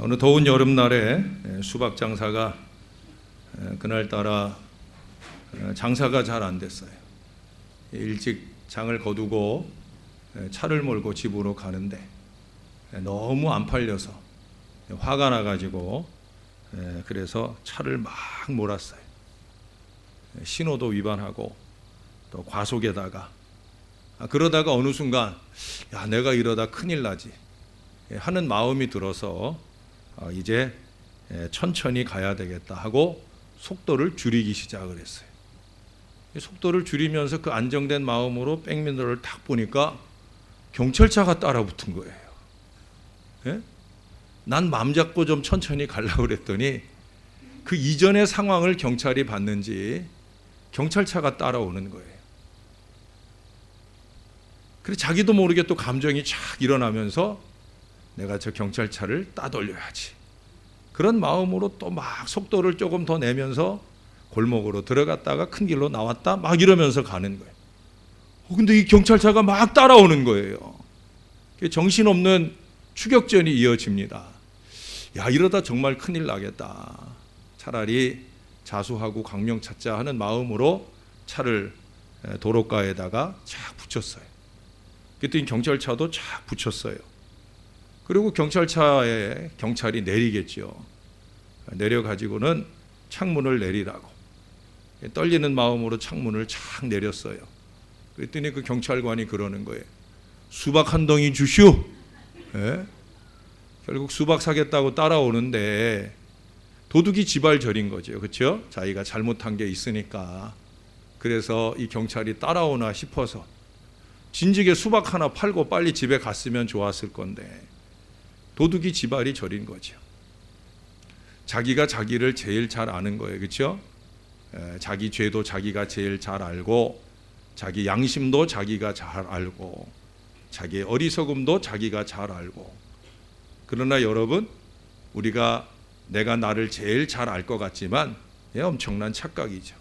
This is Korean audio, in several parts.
어느 더운 여름날에 수박 장사가 그날따라 장사가 잘 안 됐어요. 일찍 장을 거두고 차를 몰고 집으로 가는데 너무 안 팔려서 화가 나가지고 그래서 차를 막 몰았어요. 신호도 위반하고 또 과속에다가 아, 그러다가 어느 순간 야 내가 이러다 큰일 나지 하는 마음이 들어서 어, 이제 예, 천천히 가야 되겠다 하고 속도를 줄이기 시작을 했어요. 이 속도를 줄이면서 그 안정된 마음으로 백미러를 딱 보니까 경찰차가 따라 붙은 거예요. 예? 난 마음 잡고 좀 천천히 가려고 그랬더니 그 이전의 상황을 경찰이 봤는지 경찰차가 따라오는 거예요. 그래 자기도 모르게 또 감정이 촥 일어나면서 내가 저 경찰차를 따돌려야지. 그런 마음으로 또 막 속도를 조금 더 내면서 골목으로 들어갔다가 큰 길로 나왔다 막 이러면서 가는 거예요. 어, 근데 이 경찰차가 막 따라오는 거예요. 정신없는 추격전이 이어집니다. 야, 이러다 정말 큰일 나겠다. 차라리 자수하고 강령 찾자 하는 마음으로 차를 도로가에다가 착 붙였어요. 그랬더니 경찰차도 착 붙였어요. 그리고 경찰차에 경찰이 내리겠죠. 내려가지고는 창문을 내리라고. 떨리는 마음으로 창문을 착 내렸어요. 그랬더니 그 경찰관이 그러는 거예요. 수박 한 덩이 주시오. 예? 결국 수박 사겠다고 따라오는데 도둑이 지발 저린 거죠. 그렇죠? 자기가 잘못한 게 있으니까. 그래서 이 경찰이 따라오나 싶어서 진즉에 수박 하나 팔고 빨리 집에 갔으면 좋았을 건데 도둑이 지발이 저린 거죠. 자기가 자기를 제일 잘 아는 거예요. 그렇죠? 자기 죄도 자기가 제일 잘 알고 자기 양심도 자기가 잘 알고 자기의 어리석음도 자기가 잘 알고 그러나 여러분 우리가 내가 나를 제일 잘 알 것 같지만 예, 엄청난 착각이죠.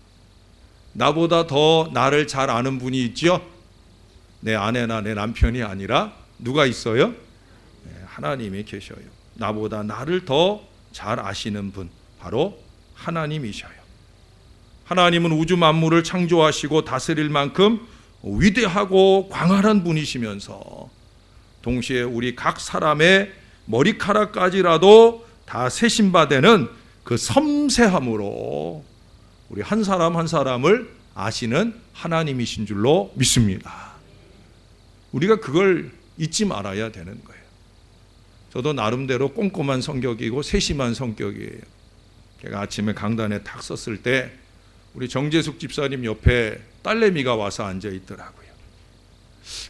나보다 더 나를 잘 아는 분이 있죠. 내 아내나 내 남편이 아니라 누가 있어요? 네, 하나님이 계셔요. 나보다 나를 더 잘 아시는 분 바로 하나님이셔요. 하나님은 우주 만물을 창조하시고 다스릴 만큼 위대하고 광활한 분이시면서 동시에 우리 각 사람의 머리카락까지라도 다 세신 바되는 그 섬세함으로 우리 한 사람 한 사람을 아시는 하나님이신 줄로 믿습니다. 우리가 그걸 잊지 말아야 되는 거예요. 저도 나름대로 꼼꼼한 성격이고 세심한 성격이에요. 제가 아침에 강단에 탁 섰을 때 우리 정재숙 집사님 옆에 딸내미가 와서 앉아 있더라고요.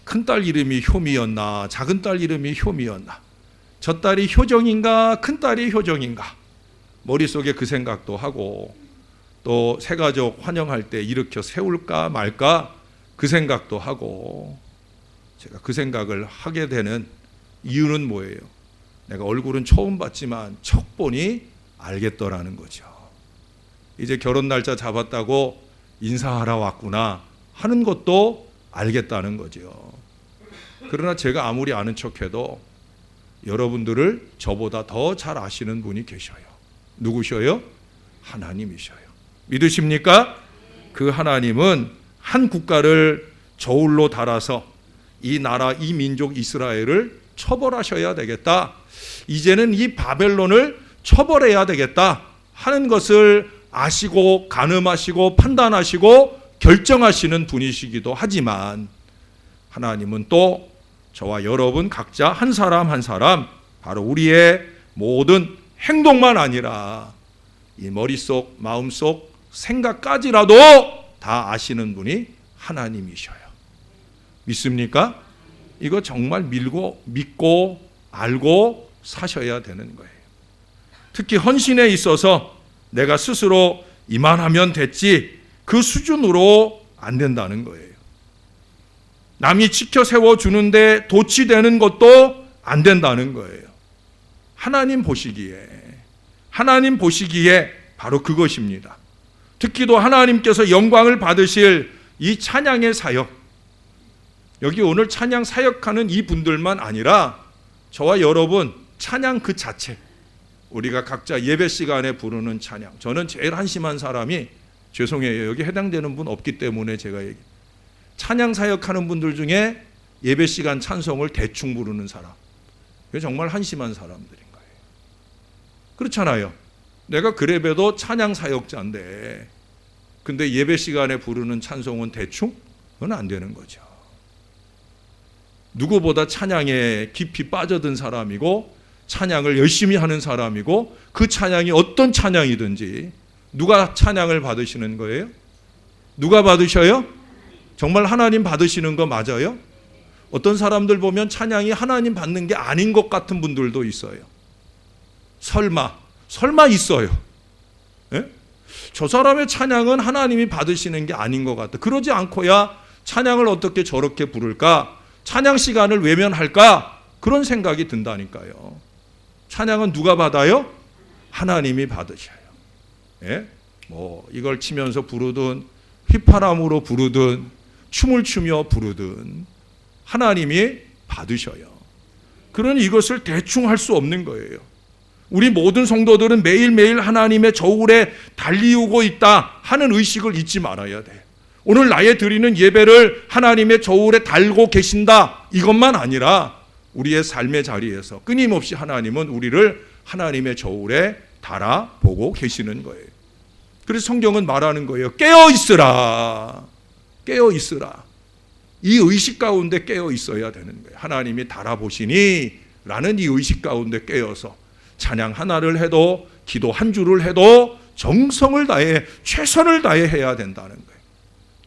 큰 딸 이름이 효미였나, 작은 딸 이름이 효미였나. 저 딸이 효정인가, 큰 딸이 효정인가. 머릿속에 그 생각도 하고 또 새가족 환영할 때 일으켜 세울까 말까 그 생각도 하고 제가 그 생각을 하게 되는 이유는 뭐예요? 내가 얼굴은 처음 봤지만 척 보니 알겠더라는 거죠. 이제 결혼 날짜 잡았다고 인사하러 왔구나 하는 것도 알겠다는 거죠. 그러나 제가 아무리 아는 척해도 여러분들을 저보다 더 잘 아시는 분이 계셔요. 누구셔요? 하나님이셔요. 믿으십니까? 그 하나님은 한 국가를 저울로 달아서 이 나라, 이 민족 이스라엘을 처벌하셔야 되겠다. 이제는 이 바벨론을 처벌해야 되겠다 하는 것을 아시고 가늠하시고 판단하시고 결정하시는 분이시기도 하지만 하나님은 또 저와 여러분 각자 한 사람 한 사람 바로 우리의 모든 행동만 아니라 이 머릿속, 마음속 생각까지라도 다 아시는 분이 하나님이셔요. 믿습니까? 이거 정말 밀고 믿고 알고 사셔야 되는 거예요. 특히 헌신에 있어서 내가 스스로 이만하면 됐지 그 수준으로 안 된다는 거예요. 남이 지켜 세워 주는데 도취되는 것도 안 된다는 거예요. 하나님 보시기에 하나님 보시기에 바로 그것입니다. 특히도 하나님께서 영광을 받으실 이 찬양의 사역 여기 오늘 찬양 사역하는 이 분들만 아니라 저와 여러분 찬양 그 자체 우리가 각자 예배 시간에 부르는 찬양. 저는 제일 한심한 사람이 죄송해요. 여기 해당되는 분 없기 때문에 제가 얘기. 찬양 사역하는 분들 중에 예배 시간 찬송을 대충 부르는 사람. 그게 정말 한심한 사람들인 거예요. 그렇잖아요. 내가 그래봬도 찬양 사역자인데 근데 예배 시간에 부르는 찬송은 대충? 그건 안 되는 거죠. 누구보다 찬양에 깊이 빠져든 사람이고 찬양을 열심히 하는 사람이고 그 찬양이 어떤 찬양이든지 누가 찬양을 받으시는 거예요? 누가 받으셔요? 정말 하나님 받으시는 거 맞아요? 어떤 사람들 보면 찬양이 하나님 받는 게 아닌 것 같은 분들도 있어요. 설마, 설마 있어요. 예? 저 사람의 찬양은 하나님이 받으시는 게 아닌 것 같다. 그러지 않고야 찬양을 어떻게 저렇게 부를까? 찬양 시간을 외면할까? 그런 생각이 든다니까요. 찬양은 누가 받아요? 하나님이 받으셔요. 예? 뭐 이걸 치면서 부르든 휘파람으로 부르든 춤을 추며 부르든 하나님이 받으셔요. 그러니 이것을 대충 할 수 없는 거예요. 우리 모든 성도들은 매일매일 하나님의 저울에 달리우고 있다 하는 의식을 잊지 말아야 돼. 오늘 나의 드리는 예배를 하나님의 저울에 달고 계신다 이것만 아니라 우리의 삶의 자리에서 끊임없이 하나님은 우리를 하나님의 저울에 달아보고 계시는 거예요. 그래서 성경은 말하는 거예요. 깨어 있으라. 깨어 있으라. 이 의식 가운데 깨어 있어야 되는 거예요. 하나님이 달아보시니 라는 이 의식 가운데 깨어서 찬양 하나를 해도 기도 한 줄을 해도 정성을 다해 최선을 다해 해야 된다는 거예요.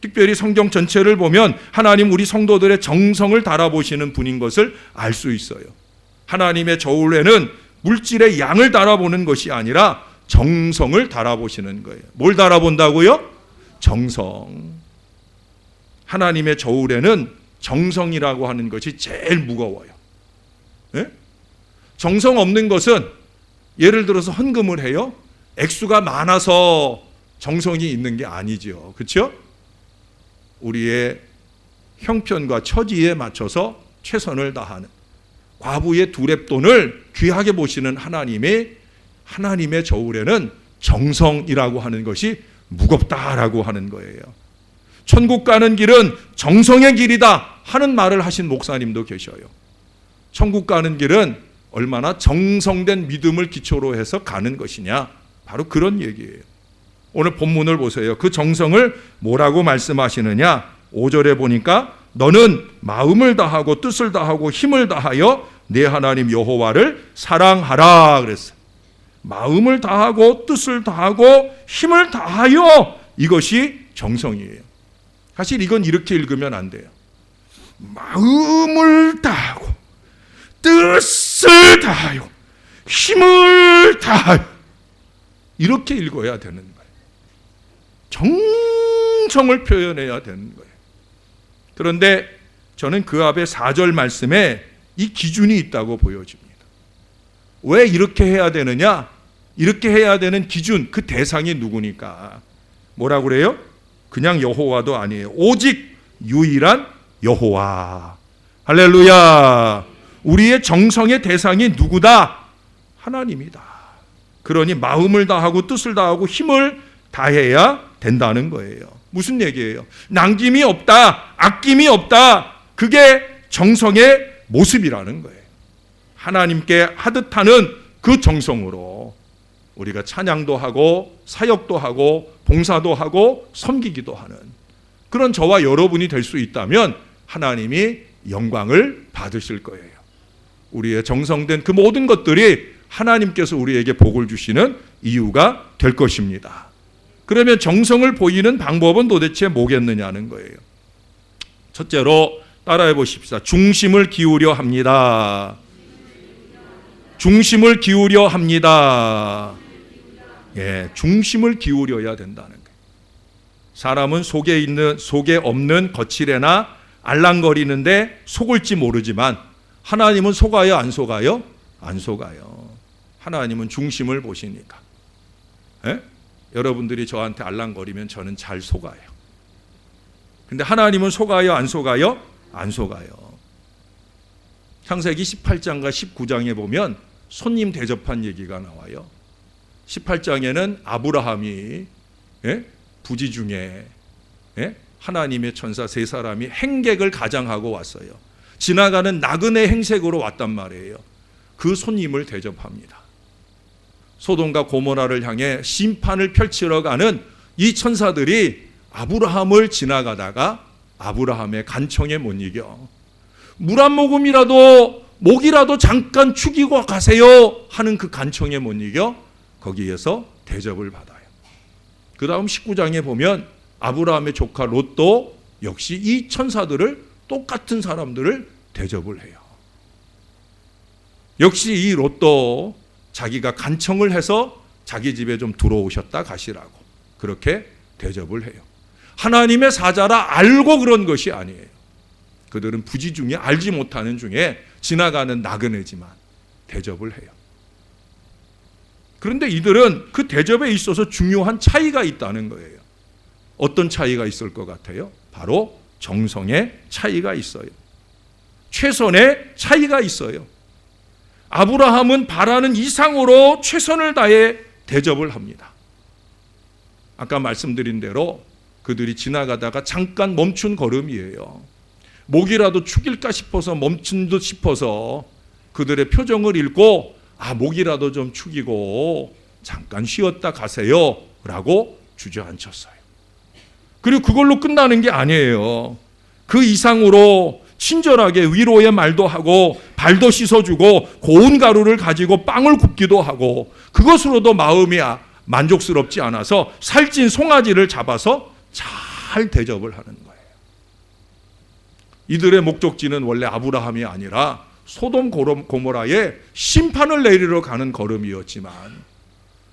특별히 성경 전체를 보면 하나님 우리 성도들의 정성을 달아보시는 분인 것을 알 수 있어요. 하나님의 저울에는 물질의 양을 달아보는 것이 아니라 정성을 달아보시는 거예요. 뭘 달아본다고요? 정성. 하나님의 저울에는 정성이라고 하는 것이 제일 무거워요. 예? 정성 없는 것은 예를 들어서 헌금을 해요. 액수가 많아서 정성이 있는 게 아니죠. 그렇죠? 우리의 형편과 처지에 맞춰서 최선을 다하는 과부의 두랩돈을 귀하게 보시는 하나님의 하나님의 저울에는 정성이라고 하는 것이 무겁다라고 하는 거예요. 천국 가는 길은 정성의 길이다 하는 말을 하신 목사님도 계셔요. 천국 가는 길은 얼마나 정성된 믿음을 기초로 해서 가는 것이냐. 바로 그런 얘기예요. 오늘 본문을 보세요. 그 정성을 뭐라고 말씀하시느냐? 5절에 보니까 너는 마음을 다하고 뜻을 다하고 힘을 다하여 내 하나님 여호와를 사랑하라 그랬어요. 마음을 다하고 뜻을 다하고 힘을 다하여 이것이 정성이에요. 사실 이건 이렇게 읽으면 안 돼요. 마음을 다하고 뜻을 다하여 힘을 다하여 이렇게 읽어야 되는 거예요. 정성을 표현해야 되는 거예요. 그런데 저는 그 앞에 4절 말씀에 이 기준이 있다고 보여집니다. 왜 이렇게 해야 되느냐? 이렇게 해야 되는 기준, 그 대상이 누구니까? 뭐라고 그래요? 그냥 여호와도 아니에요. 오직 유일한 여호와. 할렐루야. 우리의 정성의 대상이 누구다? 하나님이다. 그러니 마음을 다하고 뜻을 다하고 힘을 다해야 된다는 거예요. 무슨 얘기예요? 남김이 없다, 아낌이 없다. 그게 정성의 모습이라는 거예요. 하나님께 하듯 하는 그 정성으로 우리가 찬양도 하고 사역도 하고 봉사도 하고 섬기기도 하는 그런 저와 여러분이 될 수 있다면 하나님이 영광을 받으실 거예요. 우리의 정성된 그 모든 것들이 하나님께서 우리에게 복을 주시는 이유가 될 것입니다. 그러면 정성을 보이는 방법은 도대체 뭐겠느냐는 거예요. 첫째로 따라해 보십시다. 중심을 기울여 합니다. 중심을 기울여 합니다. 예, 중심을 기울여야 된다는 거예요. 사람은 속에 있는 속에 없는 거칠애나 알랑거리는데 속을지 모르지만 하나님은 속아요, 안 속아요? 안 속아요. 하나님은 중심을 보시니까. 예? 여러분들이 저한테 알랑거리면 저는 잘 속아요. 근데 하나님은 속아요, 안 속아요? 안 속아요. 창세기 18장과 19장에 보면 손님 대접한 얘기가 나와요. 18장에는 아브라함이 예? 부지 중에 예? 하나님의 천사 세 사람이 행객을 가장하고 왔어요. 지나가는 나그네 행색으로 왔단 말이에요. 그 손님을 대접합니다. 소돔과 고모라를 향해 심판을 펼치러 가는 이 천사들이 아브라함을 지나가다가 아브라함의 간청에 못 이겨 물 한 모금이라도 목이라도 잠깐 축이고 가세요 하는 그 간청에 못 이겨 거기에서 대접을 받아요. 그 다음 19장에 보면 아브라함의 조카 롯도 역시 이 천사들을 똑같은 사람들을 대접을 해요. 역시 이 롯도 자기가 간청을 해서 자기 집에 좀 들어오셨다 가시라고 그렇게 대접을 해요. 하나님의 사자라 알고 그런 것이 아니에요. 그들은 부지 중에 알지 못하는 중에 지나가는 나그네지만 대접을 해요. 그런데 이들은 그 대접에 있어서 중요한 차이가 있다는 거예요. 어떤 차이가 있을 것 같아요? 바로 정성의 차이가 있어요. 최선의 차이가 있어요. 아브라함은 바라는 이상으로 최선을 다해 대접을 합니다. 아까 말씀드린 대로 그들이 지나가다가 잠깐 멈춘 걸음이에요. 목이라도 축일까 싶어서 멈춘 듯 싶어서 그들의 표정을 읽고 아 목이라도 좀 축이고 잠깐 쉬었다 가세요 라고 주저앉혔어요. 그리고 그걸로 끝나는 게 아니에요. 그 이상으로 친절하게 위로의 말도 하고 발도 씻어주고 고운 가루를 가지고 빵을 굽기도 하고 그것으로도 마음이 만족스럽지 않아서 살찐 송아지를 잡아서 잘 대접을 하는 거예요. 이들의 목적지는 원래 아브라함이 아니라 소돔 고모라에 심판을 내리러 가는 걸음이었지만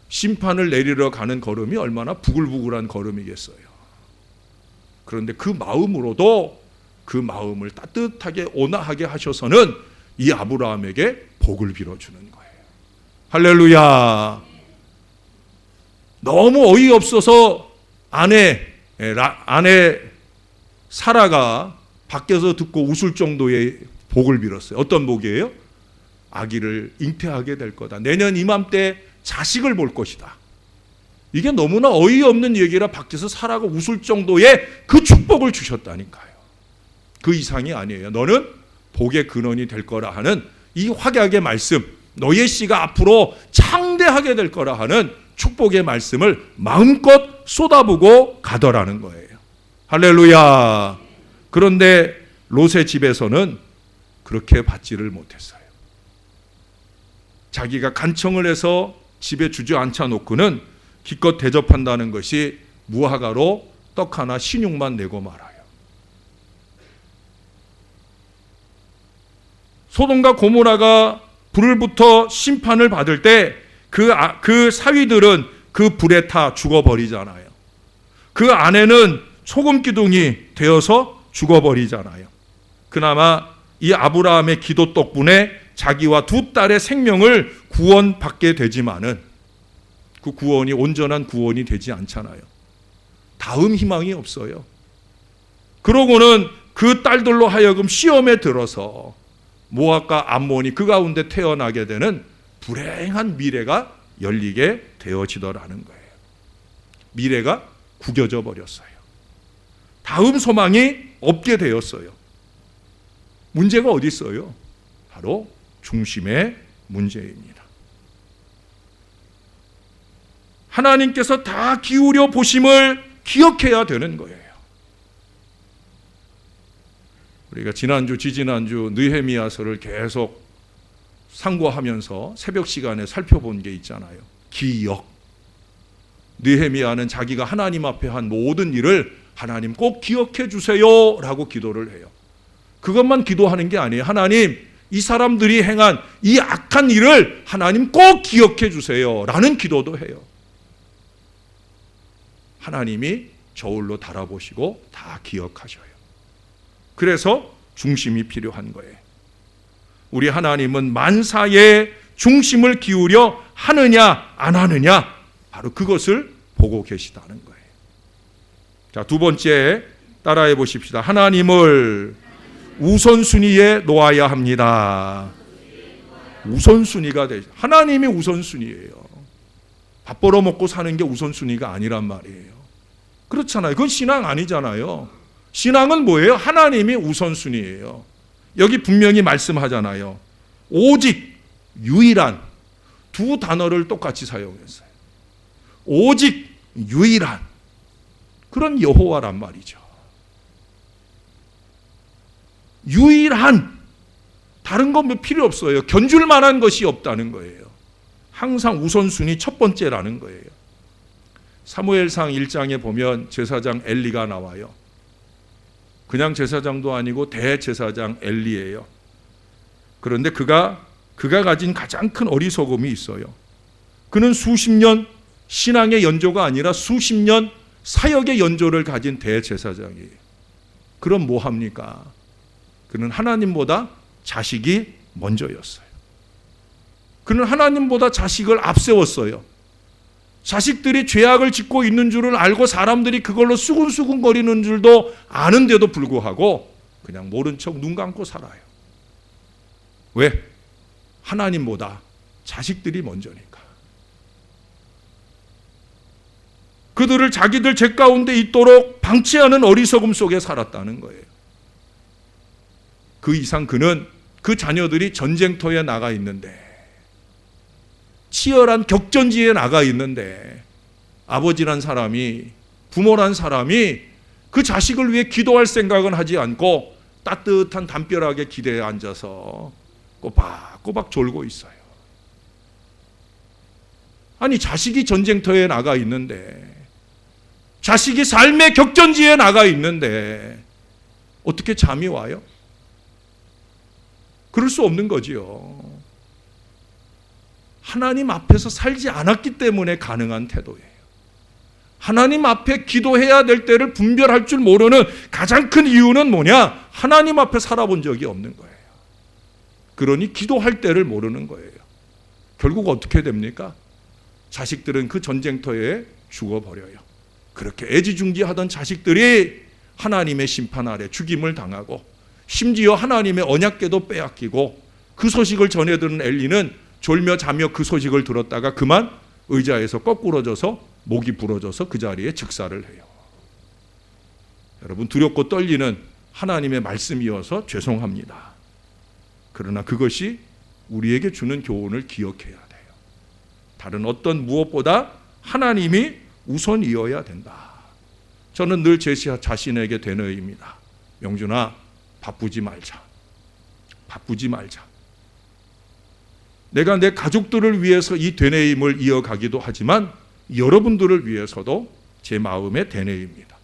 심판을 내리러 가는 걸음이 얼마나 부글부글한 걸음이겠어요. 그런데 그 마음으로도 그 마음을 따뜻하게 온화하게 하셔서는 이 아브라함에게 복을 빌어주는 거예요. 할렐루야. 너무 어이없어서 아내, 아내 사라가 밖에서 듣고 웃을 정도의 복을 빌었어요. 어떤 복이에요? 아기를 잉태하게 될 거다. 내년 이맘때 자식을 볼 것이다. 이게 너무나 어이없는 얘기라 밖에서 사라가 웃을 정도의 그 축복을 주셨다니까요. 그 이상이 아니에요. 너는 복의 근원이 될 거라 하는 이 확약의 말씀, 너의 씨가 앞으로 창대하게 될 거라 하는 축복의 말씀을 마음껏 쏟아부고 가더라는 거예요. 할렐루야. 그런데 롯의 집에서는 그렇게 받지를 못했어요. 자기가 간청을 해서 집에 주저앉혀 놓고는 기껏 대접한다는 것이 무화과로 떡 하나 신용만 내고 말아요. 소돔과 고모라가 불을 붙어 심판을 받을 때그 아, 그 사위들은 그 불에 타 죽어버리잖아요. 그 아내는 소금 기둥이 되어서 죽어버리잖아요. 그나마 이 아브라함의 기도 덕분에 자기와 두 딸의 생명을 구원받게 되지만은 그 구원이 온전한 구원이 되지 않잖아요. 다음 희망이 없어요. 그러고는 그 딸들로 하여금 시험에 들어서 모압과 암몬이 그 가운데 태어나게 되는 불행한 미래가 열리게 되어지더라는 거예요. 미래가 구겨져 버렸어요. 다음 소망이 없게 되었어요. 문제가 어디 있어요? 바로 중심의 문제입니다. 하나님께서 다 기울여 보심을 기억해야 되는 거예요. 우리가 지난주, 지지난주 느헤미야서를 계속 상고하면서 새벽 시간에 살펴본 게 있잖아요. 기억. 느헤미야는 자기가 하나님 앞에 한 모든 일을 하나님 꼭 기억해 주세요라고 기도를 해요. 그것만 기도하는 게 아니에요. 하나님, 이 사람들이 행한 이 악한 일을 하나님 꼭 기억해 주세요라는 기도도 해요. 하나님이 저울로 달아보시고 다 기억하셔요. 그래서 중심이 필요한 거예요. 우리 하나님은 만사의 중심을 기울여 하느냐 안 하느냐 바로 그것을 보고 계시다는 거예요. 자, 두 번째 따라해 보십시다. 하나님을 우선순위에 놓아야 합니다. 우선순위가 되 하나님이 우선순위예요. 밥 벌어 먹고 사는 게 우선순위가 아니란 말이에요. 그렇잖아요. 그건 신앙 아니잖아요. 신앙은 뭐예요? 하나님이 우선순위예요. 여기 분명히 말씀하잖아요. 오직 유일한 두 단어를 똑같이 사용했어요. 오직 유일한 그런 여호와란 말이죠. 유일한 다른 건 뭐 필요 없어요. 견줄 만한 것이 없다는 거예요. 항상 우선순위 첫 번째라는 거예요. 사무엘상 1장에 보면 제사장 엘리가 나와요. 그냥 제사장도 아니고 대제사장 엘리예요. 그런데 그가 그가 가진 가장 큰 어리석음이 있어요. 그는 수십 년 신앙의 연조가 아니라 수십 년 사역의 연조를 가진 대제사장이에요. 그럼 뭐 합니까? 그는 하나님보다 자식이 먼저였어요. 그는 하나님보다 자식을 앞세웠어요. 자식들이 죄악을 짓고 있는 줄을 알고 사람들이 그걸로 수근수근거리는 줄도 아는데도 불구하고 그냥 모른 척 눈 감고 살아요. 왜? 하나님보다 자식들이 먼저니까. 그들을 자기들 죄 가운데 있도록 방치하는 어리석음 속에 살았다는 거예요. 그 이상 그는 그 자녀들이 전쟁터에 나가 있는데 치열한 격전지에 나가 있는데 아버지란 사람이 부모란 사람이 그 자식을 위해 기도할 생각은 하지 않고 따뜻한 담벼락에 기대에 앉아서 꼬박꼬박 졸고 있어요. 아니 자식이 전쟁터에 나가 있는데 자식이 삶의 격전지에 나가 있는데 어떻게 잠이 와요? 그럴 수 없는 거지요. 하나님 앞에서 살지 않았기 때문에 가능한 태도예요. 하나님 앞에 기도해야 될 때를 분별할 줄 모르는 가장 큰 이유는 뭐냐? 하나님 앞에 살아본 적이 없는 거예요. 그러니 기도할 때를 모르는 거예요. 결국 어떻게 됩니까? 자식들은 그 전쟁터에 죽어버려요. 그렇게 애지중지하던 자식들이 하나님의 심판 아래 죽임을 당하고 심지어 하나님의 언약궤도 빼앗기고 그 소식을 전해드는 엘리는 졸며 자며 그 소식을 들었다가 그만 의자에서 거꾸러져서 목이 부러져서 그 자리에 즉사를 해요. 여러분 두렵고 떨리는 하나님의 말씀이어서 죄송합니다. 그러나 그것이 우리에게 주는 교훈을 기억해야 돼요. 다른 어떤 무엇보다 하나님이 우선이어야 된다. 저는 늘 제 자신에게 되뇌입니다. 명준아, 바쁘지 말자. 바쁘지 말자. 내가 내 가족들을 위해서 이 되뇌임을 이어가기도 하지만 여러분들을 위해서도 제 마음의 되뇌입니다.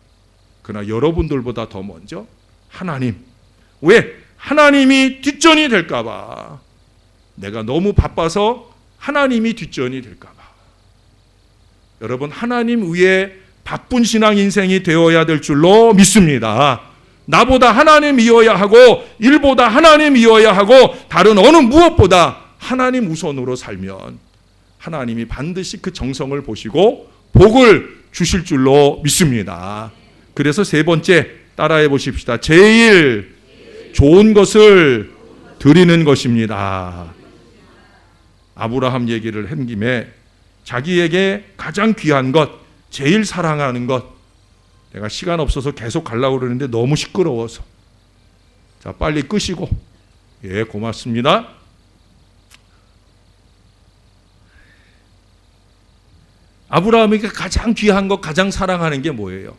그러나 여러분들보다 더 먼저 하나님. 왜? 하나님이 뒷전이 될까봐. 내가 너무 바빠서 하나님이 뒷전이 될까봐. 여러분, 하나님 위에 바쁜 신앙 인생이 되어야 될 줄로 믿습니다. 나보다 하나님이어야 하고, 일보다 하나님이어야 하고, 다른 어느 무엇보다 하나님 우선으로 살면 하나님이 반드시 그 정성을 보시고 복을 주실 줄로 믿습니다. 그래서 세 번째 따라해 보십시다. 제일 좋은 것을 드리는 것입니다. 아브라함 얘기를 한 김에 자기에게 가장 귀한 것, 제일 사랑하는 것, 내가 시간 없어서 계속 가려고 그러는데 너무 시끄러워서. 자, 빨리 끄시고. 예, 고맙습니다. 아브라함에게 가장 귀한 것, 가장 사랑하는 게 뭐예요?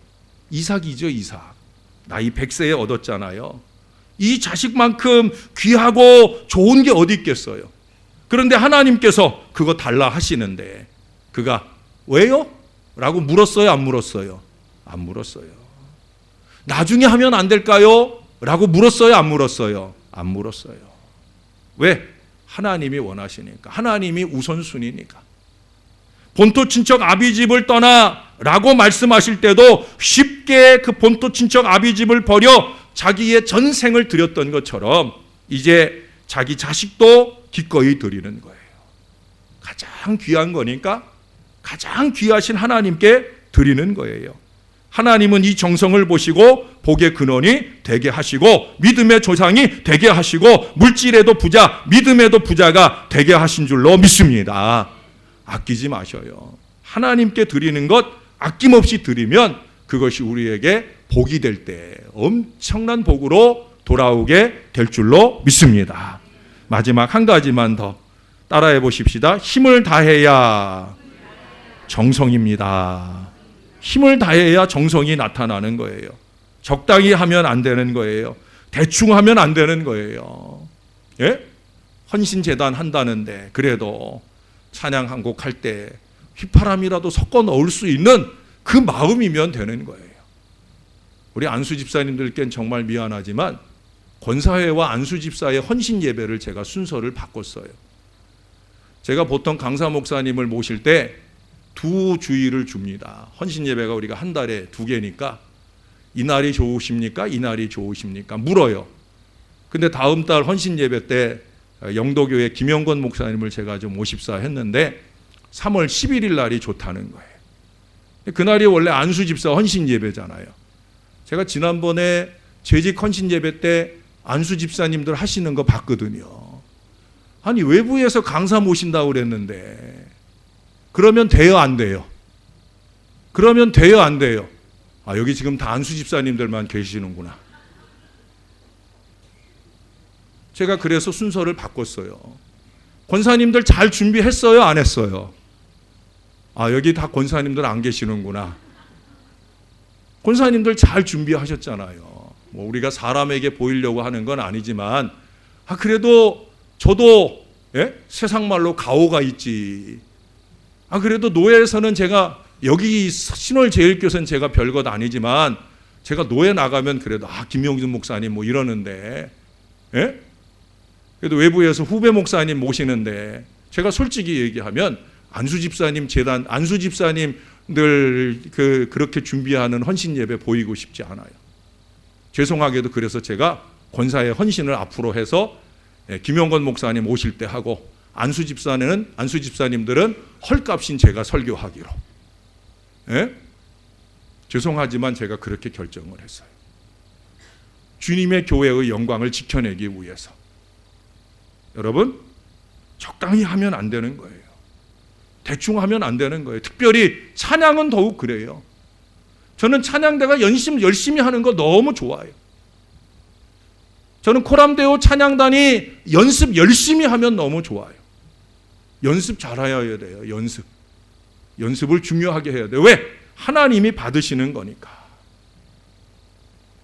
이삭이죠, 이삭. 나이 100세에 얻었잖아요. 이 자식만큼 귀하고 좋은 게 어디 있겠어요? 그런데 하나님께서 그거 달라 하시는데 그가 왜요? 라고 물었어요, 안 물었어요? 안 물었어요. 나중에 하면 안 될까요? 라고 물었어요, 안 물었어요? 안 물었어요. 왜? 하나님이 원하시니까. 하나님이 우선순위니까. 본토 친척 아비 집을 떠나라고 말씀하실 때도 쉽게 그 본토 친척 아비 집을 버려 자기의 전생을 드렸던 것처럼 이제 자기 자식도 기꺼이 드리는 거예요. 가장 귀한 거니까 가장 귀하신 하나님께 드리는 거예요. 하나님은 이 정성을 보시고 복의 근원이 되게 하시고 믿음의 조상이 되게 하시고 물질에도 부자, 믿음에도 부자가 되게 하신 줄로 믿습니다. 아끼지 마셔요. 하나님께 드리는 것 아낌없이 드리면 그것이 우리에게 복이 될 때 엄청난 복으로 돌아오게 될 줄로 믿습니다. 마지막 한 가지만 더 따라해 보십시다. 힘을 다해야 정성입니다. 힘을 다해야 정성이 나타나는 거예요. 적당히 하면 안 되는 거예요. 대충 하면 안 되는 거예요. 예? 헌신재단 한다는데 그래도 찬양 한 곡 할 때 휘파람이라도 섞어 넣을 수 있는 그 마음이면 되는 거예요. 우리 안수 집사님들께는 정말 미안하지만 권사회와 안수 집사의 헌신 예배를 제가 순서를 바꿨어요. 제가 보통 강사 목사님을 모실 때 두 주일을 줍니다. 헌신 예배가 우리가 한 달에 두 개니까 이 날이 좋으십니까? 이 날이 좋으십니까? 물어요. 근데 다음 달 헌신 예배 때 영도교회 김영건 목사님을 제가 좀 모십사 했는데 3월 11일 날이 좋다는 거예요. 그날이 원래 안수 집사 헌신 예배잖아요. 제가 지난번에 재직 헌신 예배 때 안수 집사님들 하시는 거 봤거든요. 아니 외부에서 강사 모신다고 그랬는데 그러면 돼요 안 돼요? 그러면 돼요 안 돼요? 아 여기 지금 다 안수 집사님들만 계시는구나. 제가 그래서 순서를 바꿨어요. 권사님들 잘 준비했어요 안 했어요? 아 여기 다 권사님들 안 계시는구나. 권사님들 잘 준비하셨잖아요. 뭐 우리가 사람에게 보이려고 하는 건 아니지만 아 그래도 저도 예? 세상 말로 가오가 있지. 아 그래도 노예에서는 제가 여기 신월 제일교회는 제가 별것 아니지만 제가 노예 나가면 그래도 아 김용준 목사님 뭐 이러는데 예? 그래도 외부에서 후배 목사님 모시는데 제가 솔직히 얘기하면 안수 집사님 재단 안수 집사님 늘 그 그렇게 준비하는 헌신 예배 보이고 싶지 않아요. 죄송하게도 그래서 제가 권사의 헌신을 앞으로 해서 예, 김영건 목사님 오실 때 하고 안수 집사는 안수 집사님들은 헐값인 제가 설교하기로. 예? 죄송하지만 제가 그렇게 결정을 했어요. 주님의 교회의 영광을 지켜내기 위해서. 여러분 적당히 하면 안 되는 거예요. 대충 하면 안 되는 거예요. 특별히 찬양은 더욱 그래요. 저는 찬양대가 열심히, 열심히 하는 거 너무 좋아요. 저는 코람데오 찬양단이 연습 열심히 하면 너무 좋아요. 연습 잘해야 돼요. 연습. 연습을 중요하게 해야 돼요. 왜? 하나님이 받으시는 거니까.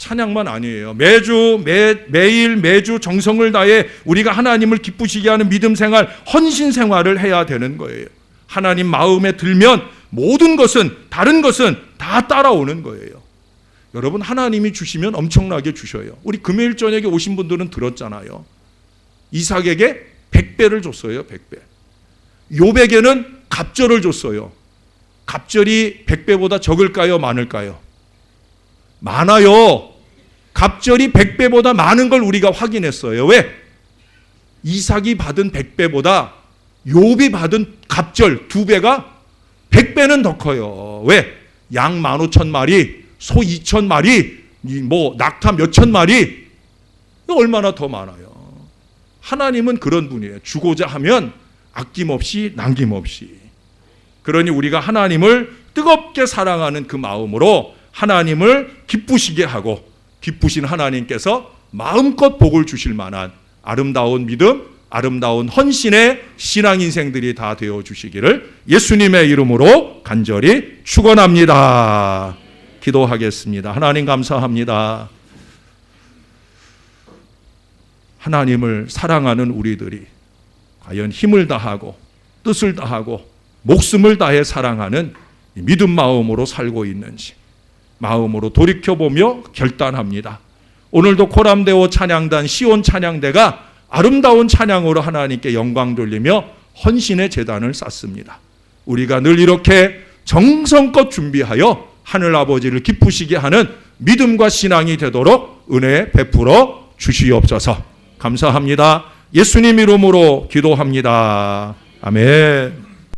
찬양만 아니에요. 매주 매 매일 매주 정성을 다해 우리가 하나님을 기쁘시게 하는 믿음 생활, 헌신 생활을 해야 되는 거예요. 하나님 마음에 들면 모든 것은 다른 것은 다 따라오는 거예요. 여러분 하나님이 주시면 엄청나게 주셔요. 우리 금요일 저녁에 오신 분들은 들었잖아요. 이삭에게 100배를 줬어요. 100배. 요백에는 갑절을 줬어요. 갑절이 100배보다 적을까요? 많을까요? 많아요. 갑절이 100배보다 많은 걸 우리가 확인했어요. 왜? 이삭이 받은 100배보다 욥이 받은 갑절 두 배가 100배는 더 커요. 왜? 양 15,000마리, 소 2,000마리, 뭐 낙타 몇천 마리 얼마나 더 많아요. 하나님은 그런 분이에요. 주고자 하면 아낌없이 남김없이. 그러니 우리가 하나님을 뜨겁게 사랑하는 그 마음으로 하나님을 기쁘시게 하고 기쁘신 하나님께서 마음껏 복을 주실 만한 아름다운 믿음, 아름다운 헌신의 신앙 인생들이 다 되어 주시기를 예수님의 이름으로 간절히 축원합니다. 기도하겠습니다. 하나님 감사합니다. 하나님을 사랑하는 우리들이 과연 힘을 다하고 뜻을 다하고 목숨을 다해 사랑하는 믿음 마음으로 살고 있는지 마음으로 돌이켜 보며 결단합니다. 오늘도 코람데오 찬양단 시온 찬양대가 아름다운 찬양으로 하나님께 영광 돌리며 헌신의 재단을 쌓습니다. 우리가 늘 이렇게 정성껏 준비하여 하늘 아버지를 기쁘시게 하는 믿음과 신앙이 되도록 은혜 베풀어 주시옵소서. 감사합니다. 예수님 이름으로 기도합니다. 아멘.